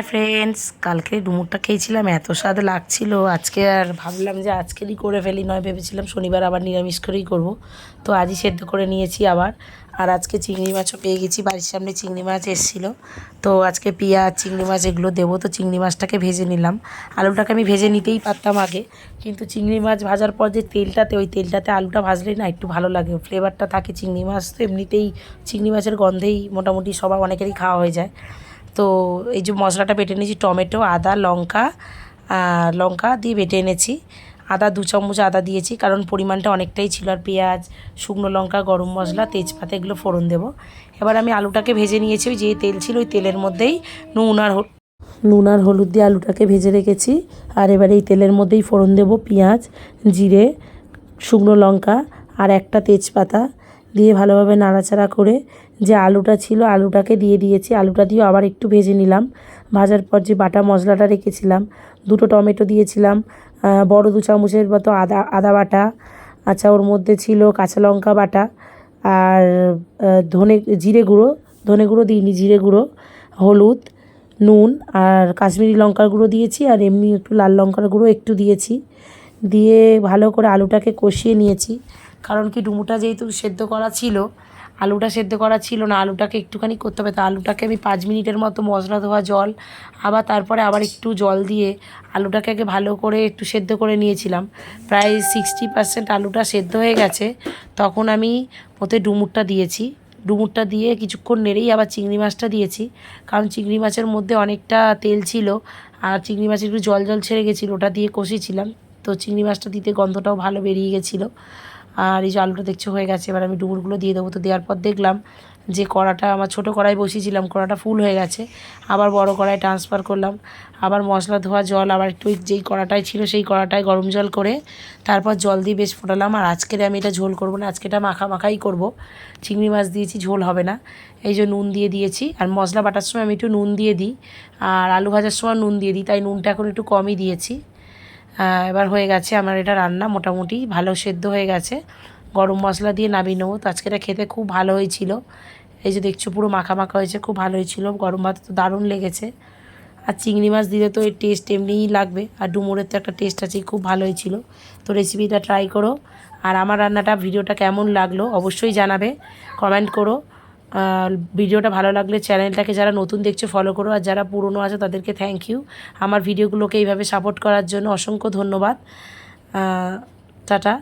হ্যাঁ ফ্রেন্ডস কালকে ডুমুরটা খেয়েছিলাম, এত স্বাদ লাগছিল। আজকে আর ভাবলাম যে আজকেরই করে ফেলি, নয় ভেবেছিলাম শনিবার আবার নিরামিষ করেই করব। তো আজই সেদ্ধ করে নিয়েছি আবার। আর আজকে চিংড়ি মাছও পেয়ে গেছি, বাড়ির সামনে চিংড়ি মাছ এসেছিল। তো আজকে পেঁয়াজ, চিংড়ি মাছ এগুলো দেবো, তো চিংড়ি মাছটাকে ভেজে নিলাম। আলুটাকে আমি ভেজে নিতেই পারতাম আগে, কিন্তু চিংড়ি মাছ ভাজার পর যে তেলটাতে, ওই তেলটাতে আলুটা ভাজলেই না একটু ভালো লাগে। ফ্লেভারটা থাকে চিংড়ি মাছ, তো এমনিতেই চিংড়ি মাছের গন্ধেই মোটামুটি সবার অনেকেরই খাওয়া হয়ে যায়। তো এই যে মশলাটা বেটে নিয়েছি, টমেটো, আদা, লঙ্কা লঙ্কা দিয়ে বেটে এনেছি। আদা দু চামচ আদা দিয়েছি, কারণ পরিমাণটা অনেকটাই ছিল। আর পেঁয়াজ, শুকনো লঙ্কা, গরম মশলা, তেজপাতা, এগুলো ফোড়ন দেবো। এবার আমি আলুটাকে ভেজে নিয়েছি, ওই যে তেল ছিল, ওই তেলের মধ্যেই নুন আর নুন আর হলুদ দিয়ে আলুটাকে ভেজে রেখেছি। আর এবার এই তেলের মধ্যেই ফোড়ন দেবো পেঁয়াজ, জিরে, শুকনো লঙ্কা আর একটা তেজপাতা। দিয়ে ভালোভাবে নাড়াচাড়া করে যে আলুটা ছিল আলুটাকে দিয়ে দিয়েছি। আলুটা দিয়েও আবার একটু ভেজে নিলাম। ভাজার পর যে বাটা মশলাটা রেখেছিলাম, দুটো টমেটো দিয়েছিলাম বড় দু চামচের মতো আদা আদা বাটা আচ্ছা ওর মধ্যে ছিল কাঁচা লঙ্কা বাটা আর ধনে, জিরে গুঁড়ো, ধনে গুঁড়ো দিইনি, জিরে গুঁড়ো, হলুদ, নুন আর কাশ্মীরি লঙ্কার গুঁড়ো দিয়েছি আর এমনি একটু লাল লঙ্কার গুঁড়ো একটু দিয়েছি। দিয়ে ভালো করে আলুটাকে কষিয়ে নিয়েছি। কারণ কি ডুমুটা যেহেতু সেদ্ধ করা ছিল, আলুটা সেদ্ধ করা ছিল না, আলুটাকে একটুখানি করতে হবে। তো আলুটাকে আমি পাঁচ মিনিটের মতো মশলা ধোয়া জল, আবার তারপরে আবার একটু জল দিয়ে আলুটাকে আগে ভালো করে একটু সেদ্ধ করে নিয়েছিলাম। প্রায় সিক্সটি পার্সেন্ট আলুটা সেদ্ধ হয়ে গেছে, তখন আমি ওতে ডুমুরটা দিয়েছি। ডুমুরটা দিয়ে কিছুক্ষণ নেড়েই আবার চিংড়ি মাছটা দিয়েছি, কারণ চিংড়ি মাছের মধ্যে অনেকটা তেল ছিল, আর চিংড়ি মাছের একটু জল জল ছেড়ে গেছিল, ওটা দিয়ে কষেছিলাম। তো চিংড়ি মাছটা দিতে গন্ধটাও ভালো বেরিয়ে গেছিল। আর এই যে আলুটা দেখছ হয়ে গেছে, এবার আমি ডুমুরগুলো দিয়ে দেবো। তো দেওয়ার পর দেখলাম যে কড়াটা, আমার ছোটো কড়াই বসিয়েছিলাম, কড়াটা ফুল হয়ে গেছে। আবার বড় কড়াই ট্রান্সফার করলাম। আবার মশলা ধোয়া জল, আবার একটু যেই কড়াটায় ছিল সেই কড়াটায় গরম জল করে তারপর জল দিয়ে বেশ ফোটালাম। আর আজকের আমি এটা ঝোল করব না, আজকে এটা মাখা মাখাই করব। চিংড়ি মাছ দিয়েছি, ঝোল হবে না। এই যে নুন দিয়ে দিয়েছি। আর মশলা বাটার সময় আমি একটু নুন দিয়ে দিই। আর আলু ভাজার সময় নুন দিয়ে দিই, তাই নুনটা এখন একটু কমই দিয়েছি। এবার হয়ে গেছে আমার এটা রান্না মোটামুটি ভালো সেদ্ধ হয়ে গেছে। গরম মশলা দিয়ে নামিয়ে নেব। তো আজকে এটা খেতে খুব ভালো হয়েছিল। এই যে দেখছ পুরো মাখা মাখা হয়েছে, খুব ভালো হয়েছিল। গরম ভাত তো দারুণ লেগেছে। আর চিংড়ি মাছ দিলে তো এর টেস্ট এমনিই লাগবে। আর ডুমুরের তো একটা টেস্ট আছে, খুব ভালো হয়েছিল। তো রেসিপিটা ট্রাই করো। আর আমার রান্নাটা ভিডিওটা কেমন লাগল অবশ্যই জানাবে। কমেন্ট করো। ভিডিওটা ভালো লাগলে চ্যানেলটাকে যারা নতুন দেখছ ফলো করো। আর যারা পুরনো আছে, তাদেরকে থ্যাংক ইউ আমার ভিডিওগুলোকে এইভাবে সাপোর্ট করার জন্য অসংখ্য ধন্যবাদ। টাটা।